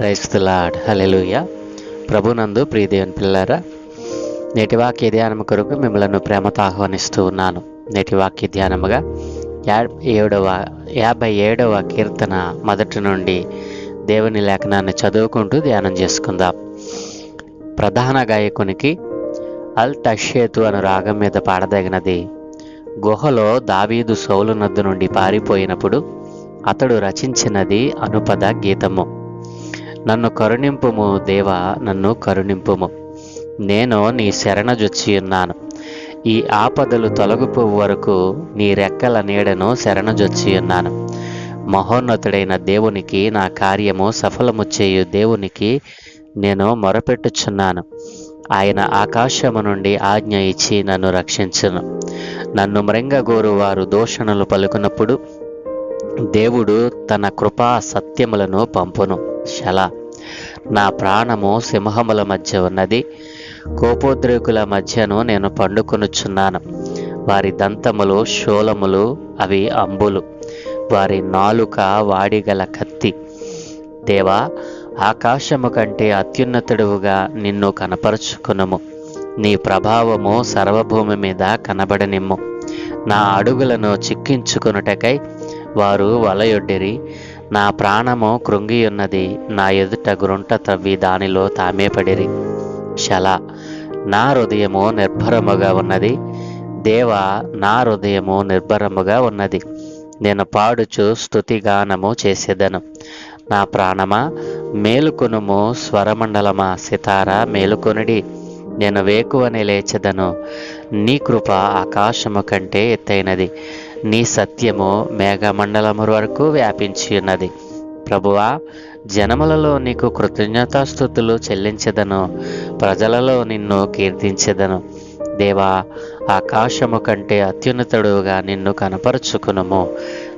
క్రైస్తలాడ్ hallelujah ప్రభునందు ప్రియదేవన్ పిల్లారా నేటి వాక్య ధ్యానం కొరకు మిమ్మల్ని ప్రేమతో ఆహ్వానిస్తూ ఉన్నాను. నేటి వాక్య ధ్యానముగా ఏడవ యాభై ఏడవ కీర్తన మొదటి నుండి దేవుని లేఖనాన్ని చదువుకుంటూ ధ్యానం చేసుకుందాం. ప్రధాన గాయకునికి అల్ తషేతు అను రాగం మీద పాడదగినది. గుహలో దావీదు సౌలు నద్దు నుండి పారిపోయినప్పుడు అతడు రచించినది అనుపద గీతము. నన్ను కరుణింపుము దేవా నన్ను కరుణింపుము. నేను నీ శరణజొచ్చి ఉన్నాను. ఈ ఆపదలు తొలగిపోవు వరకు నీ రెక్కల నీడను శరణజొచ్చి ఉన్నాను. మహోన్నతుడైన దేవునికి నా కార్యము సఫలము చేయు దేవునికి నేను మొరపెట్టుచున్నాను. ఆయన ఆకాశము నుండి ఆజ్ఞ ఇచ్చి నన్ను రక్షించును. నన్ను మృంగగోరు వారు దూషణలు పలుకున్నప్పుడు దేవుడు తన కృపా సత్యములను పంపును. శల. నా ప్రాణము సింహముల మధ్య ఉన్నది. కోపోద్రేకుల మధ్యను నేను పండుకొనుచున్నాను. వారి దంతములు శూలములు అవి అంబులు. వారి నాలుక వాడిగల కత్తి. దేవా ఆకాశము కంటే అత్యున్నతుడువుగా నిన్ను కనపరుచుకునము. నీ ప్రభావము సర్వభూమి మీద కనబడనిమ్ము. నా అడుగులను చిక్కించుకొనుటకై వారు వలయొడ్డిరి. నా ప్రాణము కృంగియున్నది నా ఎదుట గ్రుంట తవ్వి దానిలో తామే పడిరి. శల నా హృదయము నిర్భరముగా ఉన్నది. దేవ నా హృదయము నిర్భరముగా ఉన్నది. నేను పాడుచు స్తుతిగానము చేసేదను. నా ప్రాణమా మేలుకొనుము స్వరమండలమా? సితార మేలుకొనుడి. నేను వేకువని లేచెదను. నీ కృప ఆకాశము కంటే ఎత్తైనది. నీ సత్యము మేఘమండలము వరకు వ్యాపించి ఉన్నది. ప్రభువా జనములలో నీకు కృతజ్ఞతాస్థుతులు చెల్లించదను ప్రజలలో నిన్ను కీర్తించెదను. దేవా ఆకాశము కంటే అత్యున్నతుడుగా నిన్ను కనపరుచుకునుము.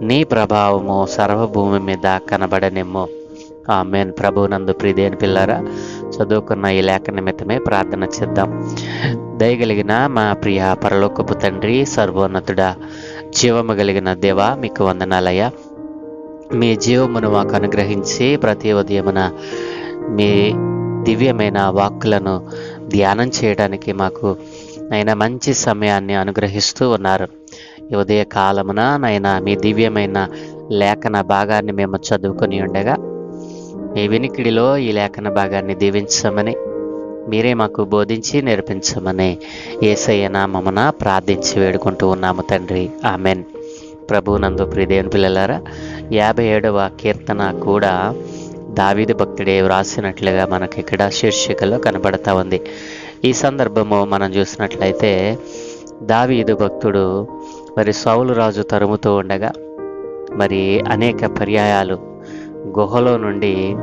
నీ ప్రభావము సర్వభూమి మీద కనబడనిమ్ము. ఆమెన్. ప్రభునందు ప్రిదేని పిల్లరా చదువుకున్న ఈ లేఖ నిమిత్తమే ప్రార్థన చేద్దాం. దయగలిగిన మా ప్రియ పరలోకపు తండ్రి సర్వోన్నతుడా జీవము కలిగిన దేవా మీకు వందనాలయ్యా. మీ జీవమును మాకు అనుగ్రహించి ప్రతి ఉదయమున మీ దివ్యమైన వాక్కులను ధ్యానం చేయడానికి మాకు నైనా మంచి సమయాన్ని అనుగ్రహిస్తూ ఉన్నారు. ఈ ఉదయ కాలమున నైనా మీ దివ్యమైన లేఖన భాగాన్ని మేము చదువుకొని ఉండగా మీ వినికిడిలో ఈ లేఖన భాగాన్ని దీవించమని మీరే మాకు బోధించి నేర్పించమని ఏసయ్య నామమున ప్రార్థించి వేడుకుంటూ ఉన్నాము తండ్రి. ఆమెన్. ప్రభునందు ప్రిదేవుని పిల్లలారా యాభై ఏడవ కీర్తన కూడా దావీదు భక్తుడే వ్రాసినట్లుగా మనకి ఇక్కడ శీర్షికలో కనబడతా ఉంది. ఈ సందర్భము మనం చూసినట్లయితే దావీదు భక్తుడు మరి సౌలు రాజు తరుముతూ ఉండగా మరి అనేక పర్యాయాలు గుహలో నుండి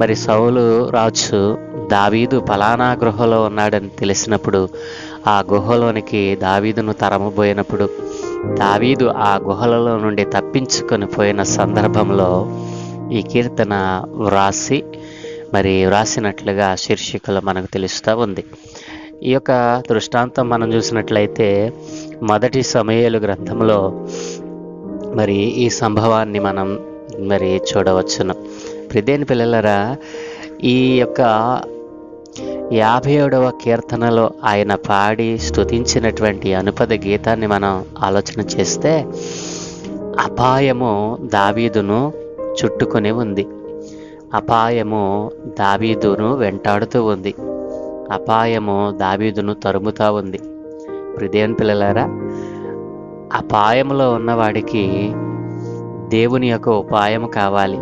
మరి సౌలు రాజు దావీదు ఫలానా గుహలో ఉన్నాడని తెలిసినప్పుడు ఆ గుహలోనికి దావీదును తరమబోయినప్పుడు దావీదు ఆ గుహలలో నుండి తప్పించుకొని పోయిన సందర్భంలో ఈ కీర్తన వ్రాసి మరి వ్రాసినట్లుగా శీర్షికలో మనకు తెలుస్తూ ఉంది. ఈ యొక్క దృష్టాంతం మనం చూసినట్లయితే మొదటి సమయాలు గ్రంథంలో మరి ఈ సంభవాన్ని మనం మరి చూడవచ్చును. ప్రిదేని పిల్లలరా ఈ యొక్క యాభై ఏడవ కీర్తనలో ఆయన పాడి స్తుతించినటువంటి అనుపద గీతాన్ని మనం ఆలోచన చేస్తే అపాయము దావీదును చుట్టుకొని ఉంది. అపాయము దావీదును వెంటాడుతూ ఉంది. అపాయము దావీదును తరుముతా ఉంది. ప్రిదేవన్ పిల్లలారా అపాయములో ఉన్నవాడికి దేవుని యొక్క ఉపాయము కావాలి.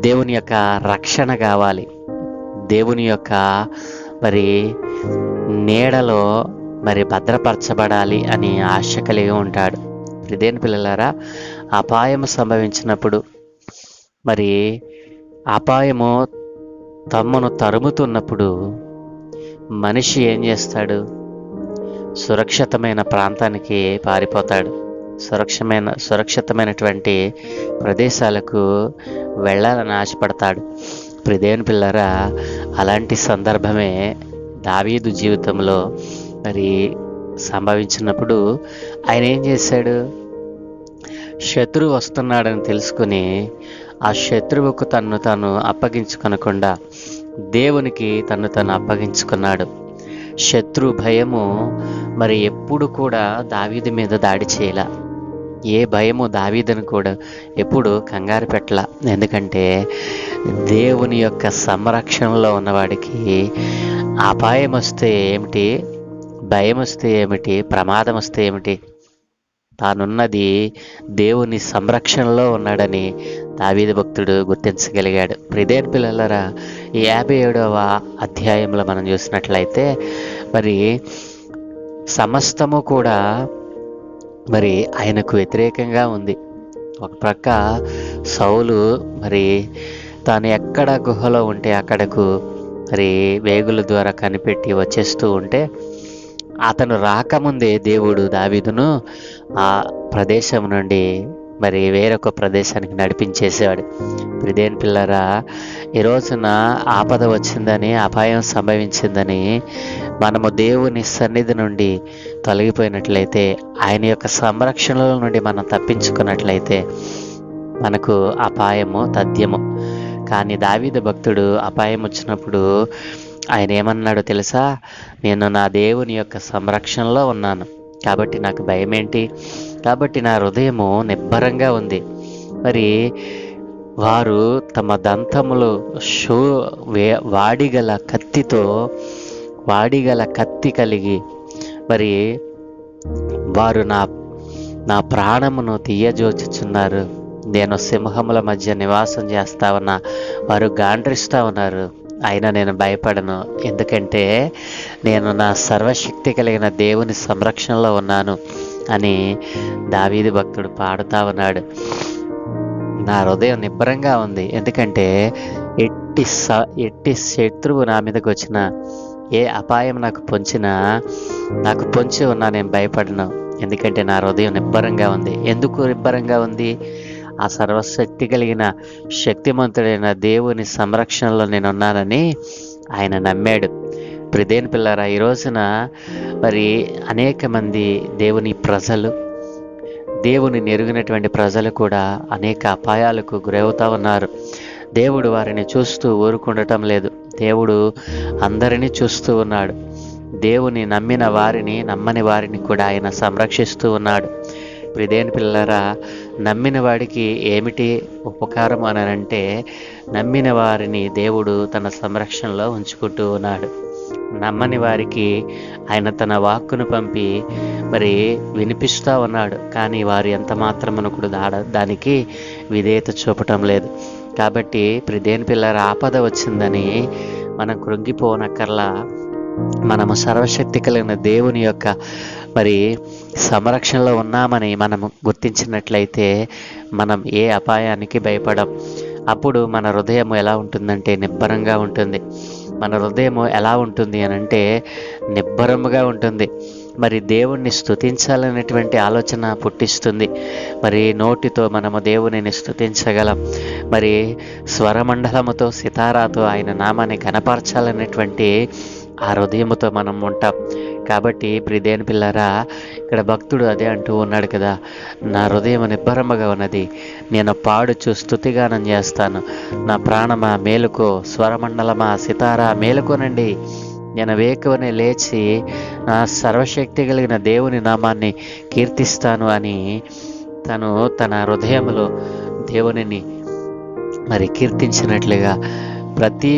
దేవుని యొక్క రక్షణ కావాలి. దేవుని యొక్క మరి నీడలో మరి భద్రపరచబడాలి అని ఆశ కలిగి ఉంటాడు. ఇదేని పిల్లలారా అపాయము సంభవించినప్పుడు మరి అపాయము తమ్మును తరుముతున్నప్పుడు మనిషి ఏం చేస్తాడు? సురక్షితమైన ప్రాంతానికి పారిపోతాడు. సురక్షమైన సురక్షితమైనటువంటి ప్రదేశాలకు వెళ్ళాలని ఆశపడతాడు. ప్రిదేవుని పిల్లరా అలాంటి సందర్భమే దావీదు జీవితంలో మరి సంభవించినప్పుడు ఆయన ఏం చేశాడు? శత్రువు వస్తున్నాడని తెలుసుకుని ఆ శత్రువుకు తన్ను తాను అప్పగించుకొనకుండా దేవునికి తన్ను తను అప్పగించుకున్నాడు. శత్రు భయము మరి ఎప్పుడు కూడా దావీదు మీద దాడి చేయలే. ఏ భయము దావీదును కూడా ఎప్పుడు కంగారు పెట్టల. ఎందుకంటే దేవుని యొక్క సంరక్షణలో ఉన్నవాడికి అపాయం వస్తే ఏమిటి? భయం వస్తే ఏమిటి? ప్రమాదం వస్తే ఏమిటి? తానున్నది దేవుని సంరక్షణలో ఉన్నాడని దావీద భక్తుడు గుర్తించగలిగాడు. ప్రిదేన్ పిల్లలరా ఈ యాభై ఏడవ అధ్యాయంలో మనం చూసినట్లయితే మరి సమస్తము కూడా మరి ఆయనకు వ్యతిరేకంగా ఉంది. ఒక ప్రక్క సౌలు మరి తాను ఎక్కడ గుహలో ఉంటే అక్కడకు మరి వేగుల ద్వారా కనిపెట్టి వచ్చేస్తూ ఉంటే అతను రాకముందే దేవుడు దావీదును ఆ ప్రదేశం నుండి మరి వేరొక ప్రదేశానికి నడిపించేసేవాడు ప్రిదేన్ పిల్లరా ఈ రోజున ఆపద వచ్చిందని అపాయం సంభవించిందని మనము దేవుని సన్నిధి నుండి తొలగిపోయినట్లయితే ఆయన యొక్క సంరక్షణల నుండి మనం తప్పించుకున్నట్లయితే మనకు అపాయము తథ్యము. కానీ దావీద భక్తుడు అపాయం వచ్చినప్పుడు ఆయన ఏమన్నాడో తెలుసా? నేను నా దేవుని యొక్క సంరక్షణలో ఉన్నాను. కాబట్టి నాకు భయం ఏంటి కాబట్టి నా హృదయము నిబ్బరంగా ఉంది. మరి వారు తమ దంతములు షో వే వాడిగల కత్తితో వాడిగల కత్తి కలిగి మరి వారు నా నా ప్రాణమును తీయజోచుచున్నారు. నేను సింహముల మధ్య నివాసం చేస్తా ఉన్నా వారు గాండ్రిస్తూ ఉన్నారు. అయినా నేను భయపడను. ఎందుకంటే నేను నా సర్వశక్తి కలిగిన దేవుని సంరక్షణలో ఉన్నాను అని దావీది భక్తుడు పాడుతా ఉన్నాడు. నా హృదయం నిబ్బరంగా ఉంది. ఎందుకంటే ఎట్టి స ఎట్టి శత్రువు నా మీదకి వచ్చిన ఏ అపాయం నాకు పొంచినా నాకు పొంచి ఉన్నా నేను భయపడను. ఎందుకంటే నా హృదయం నిబ్బరంగా ఉంది. ఎందుకు నిబ్బరంగా ఉంది? ఆ సర్వశక్తి కలిగిన శక్తిమంతుడైన దేవుని సంరక్షణలో నేను ఉన్నానని ఆయన నమ్మాడు. ప్రిదేని పిల్లరా ఈ రోజున మరి అనేక మంది దేవుని ప్రజలు దేవుని నెరిగినటువంటి ప్రజలు కూడా అనేక అపాయాలకు గురవుతూ ఉన్నారు. దేవుడు వారిని చూస్తూ ఊరుకుండటం లేదు. దేవుడు అందరినీ చూస్తూ ఉన్నాడు. దేవుని నమ్మిన వారిని నమ్మని వారిని కూడా ఆయన సంరక్షిస్తూ ఉన్నాడు. ప్రిదేని పిల్లరా నమ్మిన వాడికి ఏమిటి ఉపకారం అనంటే నమ్మిన వారిని దేవుడు తన సంరక్షణలో ఉంచుకుంటూ ఉన్నాడు. నమ్మని వారికి ఆయన తన వాక్కును పంపి మరి వినిపిస్తూ ఉన్నాడు. కానీ వారు ఎంత మాత్రమును కూడా దాడ దానికి విధేయత చూపటం లేదు. కాబట్టి ప్రదేని పిల్లల ఆపద వచ్చిందని మనం కృంగిపోనక్కర్లా మనము సర్వశక్తి కలిగిన దేవుని యొక్క మరి సంరక్షణలో ఉన్నామని మనం గుర్తించినట్లయితే మనం ఏ అపాయానికి భయపడం. అప్పుడు మన హృదయం ఎలా ఉంటుందంటే నిబ్బరంగా ఉంటుంది. మన హృదయం ఎలా ఉంటుంది అని అంటే నిబ్బరముగా ఉంటుంది. మరి దేవుణ్ణి స్థుతించాలనేటువంటి ఆలోచన పుట్టిస్తుంది. మరి నోటితో మనము దేవునిని స్థుతించగలం మరి స్వరమండలముతో సితారాతో ఆయన నామాన్ని కనపరచాలనేటువంటి ఆ హృదయముతో మనం ఉంటాం. కాబట్టి ప్రిదేని పిల్లరా ఇక్కడ భక్తుడు అదే అంటూ ఉన్నాడు కదా నా హృదయం నిబ్బరమగా ఉన్నది. నేను పాడుచు స్థుతిగానం చేస్తాను. నా ప్రాణమా మేలుకో స్వరమండలమా సితారా మేలుకోనండి. నేను వేకువనే లేచి నా సర్వశక్తి కలిగిన దేవుని నామాన్ని కీర్తిస్తాను అని తను తన హృదయంలో దేవునిని మరి కీర్తించినట్లుగా ప్రతి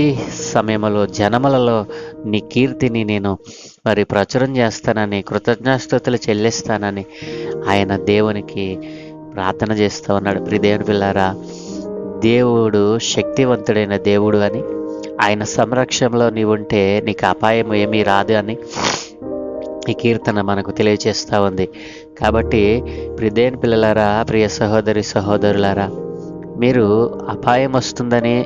సమయంలో జనములలో నీ కీర్తిని నేను మరి ప్రచురం చేస్తానని కృతజ్ఞాస్తుతులు చెల్లిస్తానని ఆయన దేవునికి ప్రార్థన చేస్తూ ఉన్నాడు. ప్రి దేవుని పిల్లారా దేవుడు శక్తివంతుడైన దేవుడు అని ఆయన సంరక్షణలో నీవు ఉంటే నీకు అపాయం ఏమీ రాదు అని ఈ కీర్తన మనకు తెలియజేస్తూ ఉంది. కాబట్టి ప్రిదేన్ పిల్లలారా ప్రియ సహోదరి సహోదరులారా మీరు అపాయం వస్తుందని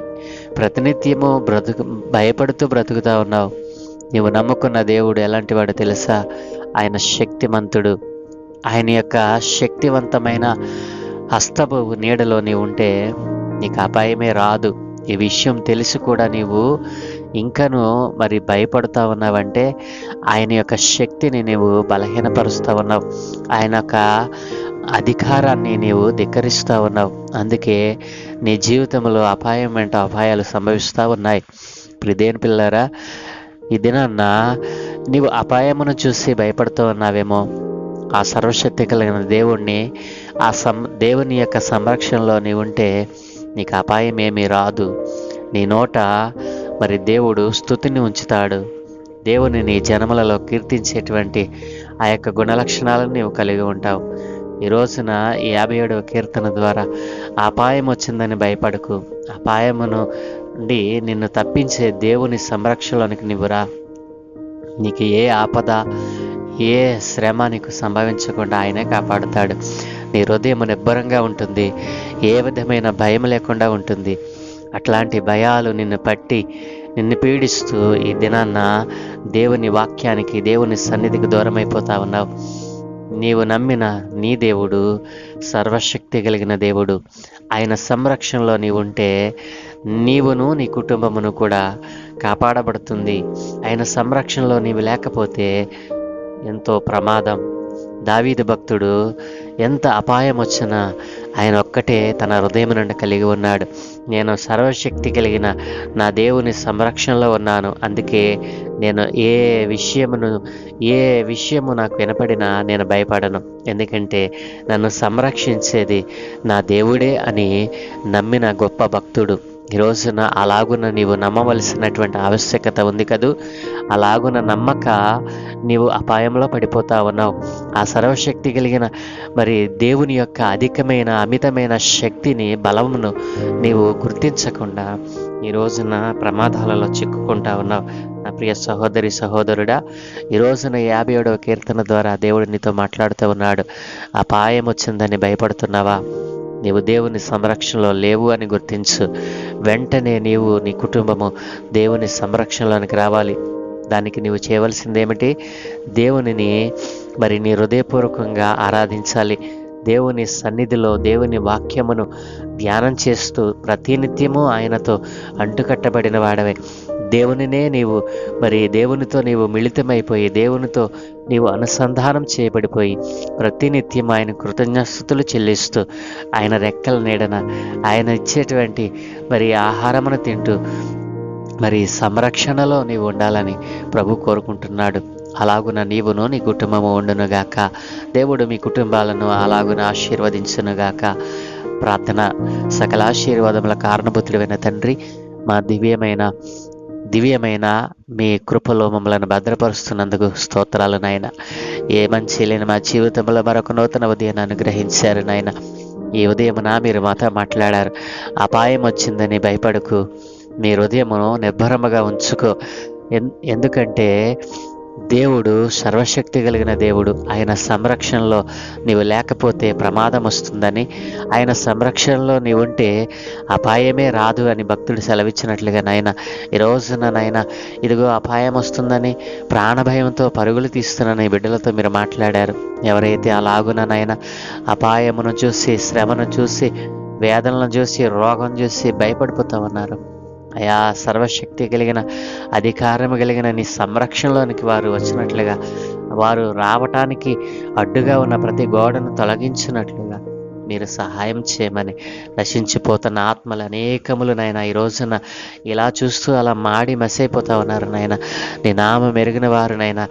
ప్రతినిత్యము బ్రతుకు భయపడుతూ బ్రతుకుతా ఉన్నావు. నీవు నమ్ముకున్న దేవుడు ఎలాంటి వాడు తెలుసా? ఆయన శక్తిమంతుడు. ఆయన యొక్క శక్తివంతమైన హస్తపు నీడలో నీవు ఉంటే నీకు అపాయమే రాదు. ఈ విషయం తెలిసి కూడా నీవు. ఇంకను మరి భయపడుతూ ఉన్నావంటే ఆయన యొక్క శక్తిని నీవు బలహీనపరుస్తూ ఉన్నావు. ఆయన యొక్క అధికారాన్ని నీవు ధిక్కరిస్తూ ఉన్నావు. అందుకే నీ జీవితంలో అపాయం వెంట అపాయాలు సంభవిస్తూ ఉన్నాయి. ప్రిదేని పిల్లరా ఈ నీవు అపాయమును చూసి భయపడుతూ ఉన్నావేమో. ఆ సర్వశక్తి కలిగిన దేవుణ్ణి ఆ సం దేవుని యొక్క సంరక్షణలో నీవుంటే ఉంటే నీకు అపాయం ఏమీ రాదు. నీ నోట మరి దేవుడు స్థుతిని ఉంచుతాడు. దేవుని నీ జనములలో కీర్తించేటువంటి ఆ యొక్క గుణలక్షణాలను నీవు కలిగి ఉంటావు. ఈ రోజున ఈ యాభై ఏడవ కీర్తన ద్వారా అపాయం వచ్చిందని భయపడకు. అపాయమును నుండి నిన్ను తప్పించే దేవుని సంరక్షణలోనికి నీవు రా. నీకు ఏ ఆపద ఏ శ్రమ నీకు సంభవించకుండా ఆయనే కాపాడుతాడు. నీ హృదయం నిబ్బరంగా ఉంటుంది. ఏ విధమైన భయం లేకుండా ఉంటుంది. అట్లాంటి భయాలు నిన్ను పట్టి నిన్ను పీడిస్తూ ఈ దినాన్న దేవుని వాక్యానికి దేవుని సన్నిధికి దూరం అయిపోతా ఉన్నావు. నీవు నమ్మిన నీ దేవుడు సర్వశక్తి కలిగిన దేవుడు. ఆయన సంరక్షణలో నీవు ఉంటే నీవును నీ కుటుంబమును కూడా కాపాడబడుతుంది. ఆయన సంరక్షణలో నీవు లేకపోతే ఎంతో ప్రమాదం. దావీదు భక్తుడు ఎంత అపాయం వచ్చినా ఆయన ఒక్కటే తన హృదయం నుండి కలిగి ఉన్నాడు. నేను సర్వశక్తి కలిగిన నా దేవుని సంరక్షణలో ఉన్నాను. అందుకే నేను ఏ విషయమును ఏ విషయము నాకు వినపడినా నేను భయపడను. ఎందుకంటే నన్ను సంరక్షించేది నా దేవుడే అని నమ్మిన గొప్ప భక్తుడు. ఈ రోజున అలాగున నీవు నమ్మవలసినటువంటి ఆవశ్యకత ఉంది కదూ? అలాగున నమ్మక నీవు అపాయంలో పడిపోతా ఉన్నావు. ఆ సర్వశక్తి కలిగిన మరి దేవుని యొక్క అధికమైన అమితమైన శక్తిని బలమును నీవు గుర్తించకుండా ఈ రోజున ప్రమాదాలలో చిక్కుకుంటా ఉన్నావు. నా ప్రియ సహోదరి సహోదరుడా ఈ రోజున యాభై ఏడవ కీర్తన ద్వారా దేవుడు నీతో మాట్లాడుతూ ఉన్నాడు. అపాయం వచ్చిందని భయపడుతున్నావా? నీవు దేవుని సంరక్షణలో లేవు అని గుర్తించు. వెంటనే నీవు నీ కుటుంబము దేవుని సంరక్షణలోనికి రావాలి. దానికి నీవు చేయవలసిందేమిటి? దేవునిని మరి నీ హృదయపూర్వకంగా ఆరాధించాలి. దేవుని సన్నిధిలో దేవుని వాక్యమును ధ్యానం చేస్తూ ప్రతినిత్యము ఆయనతో అంటుకట్టబడిన వాడవే. దేవునినే నీవు మరి దేవునితో నీవు మిళితమైపోయి దేవునితో నీవు అనుసంధానం చేయబడిపోయి ప్రతినిత్యం ఆయన కృతజ్ఞస్థుతులు చెల్లిస్తూ ఆయన రెక్కల నీడన ఆయన ఇచ్చేటువంటి మరి ఆహారమును తింటూ మరి సంరక్షణలో నీవు ఉండాలని ప్రభు కోరుకుంటున్నాడు. అలాగున నీవును నీ కుటుంబము ఉండునుగాక. దేవుడు మీ కుటుంబాలను అలాగున ఆశీర్వదించునుగాక. ప్రార్థన సకల ఆశీర్వాదముల కారణభూతుడైన తండ్రి మా దివ్యమైన దివ్యమైన మీ కృపలో మమ్మల్ని భద్రపరుస్తున్నందుకు స్తోత్రాలు నాయన. ఏ మంచి లేని మా జీవితంలో మరొక నూతన ఉదయం అనుగ్రహించారు నాయన. ఈ ఉదయమున మీరు మాతో మాట్లాడారు. అపాయం వచ్చిందని భయపడకు. మీ హృదయమును నిర్భరముగా ఉంచుకో. ఎన్- ఎందుకంటే దేవుడు సర్వశక్తి కలిగిన దేవుడు. ఆయన సంరక్షణలో నీవు లేకపోతే ప్రమాదం వస్తుందని ఆయన సంరక్షణలో నీవుంటే అపాయమే రాదు అని భక్తుడు సెలవిచ్చినట్లుగా నాయన ఈ రోజున నాయన ఇదిగో అపాయం వస్తుందని ప్రాణభయంతో పరుగులు తీస్తున్న నీ బిడ్డలతో మీరు మాట్లాడారు. ఎవరైతే అలాగున నాయన అపాయమును చూసి శ్రమను చూసి వేదనలను చూసి రోగం చూసి భయపడిపోతా ఉన్నారు అయా సర్వశక్తి కలిగిన అధికారం కలిగిన నీ సంరక్షణలోనికి వారు వచ్చినట్లుగా వారు రావటానికి అడ్డుగా ఉన్న ప్రతి గోడను తొలగించినట్లుగా. మీరు సహాయం చేయమని నశించిపోతున్న ఆత్మలు అనేకములు నాయన. ఈ రోజున ఇలా చూస్తూ అలా మాడి మసైపోతా ఉన్నారు నాయన. నీ నామం ఎరిగిన వారు నాయన.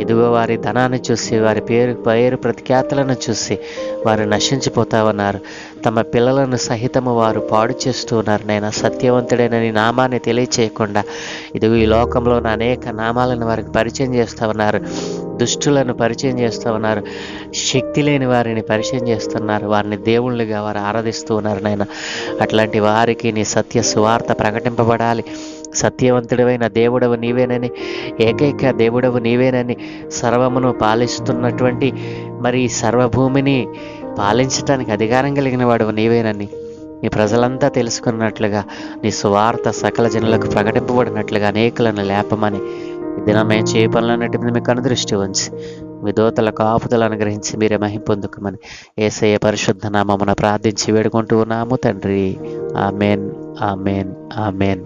ఇదిగో వారి ధనాన్ని చూసి వారి పేరు పేరు ప్రతిఖ్యాతలను చూసి వారు నశించిపోతా ఉన్నారు. తమ పిల్లలను సహితము వారు పాడు చేస్తూ ఉన్నారు నాయన. సత్యవంతుడైన నీ నామాన్ని తెలియచేయకుండా ఇదిగో ఈ లోకంలో ఉన్న అనేక నామాలను వారికి పరిచయం చేస్తూ ఉన్నారు. దుష్టులను పరిచయం చేస్తూ ఉన్నారు. శక్తి లేని వారిని పరిచయం చేస్తున్నారు. వారిని దేవుళ్ళుగా వారు ఆరాధిస్తూ ఉన్నారు నాయన. అట్లాంటి వారికి నీ సత్య సువార్త ప్రకటింపబడాలి. సత్యవంతుడవైన దేవుడవు నీవేనని ఏకైక దేవుడవు నీవేనని సర్వమును పాలిస్తున్నటువంటి మరి ఈ సర్వభూమిని పాలించటానికి అధికారం కలిగిన వాడు నీవేనని నీ ప్రజలంతా తెలుసుకున్నట్లుగా నీ సువార్త సకల జనులకు ప్రకటింపబడినట్లుగా అనేకులను లేపమని ఈ దినం మేము చేయ పనులన్నిటి మీద మీకు అనుదృష్టి ఉంచి మీ దోతల కాపుదలు అనుగ్రహించి మీరే మహింపొందుకమని ఏసయ్య పరిశుద్ధ నామమున ప్రార్థించి వేడుకుంటూ ఉన్నాము తండ్రి amen amen amen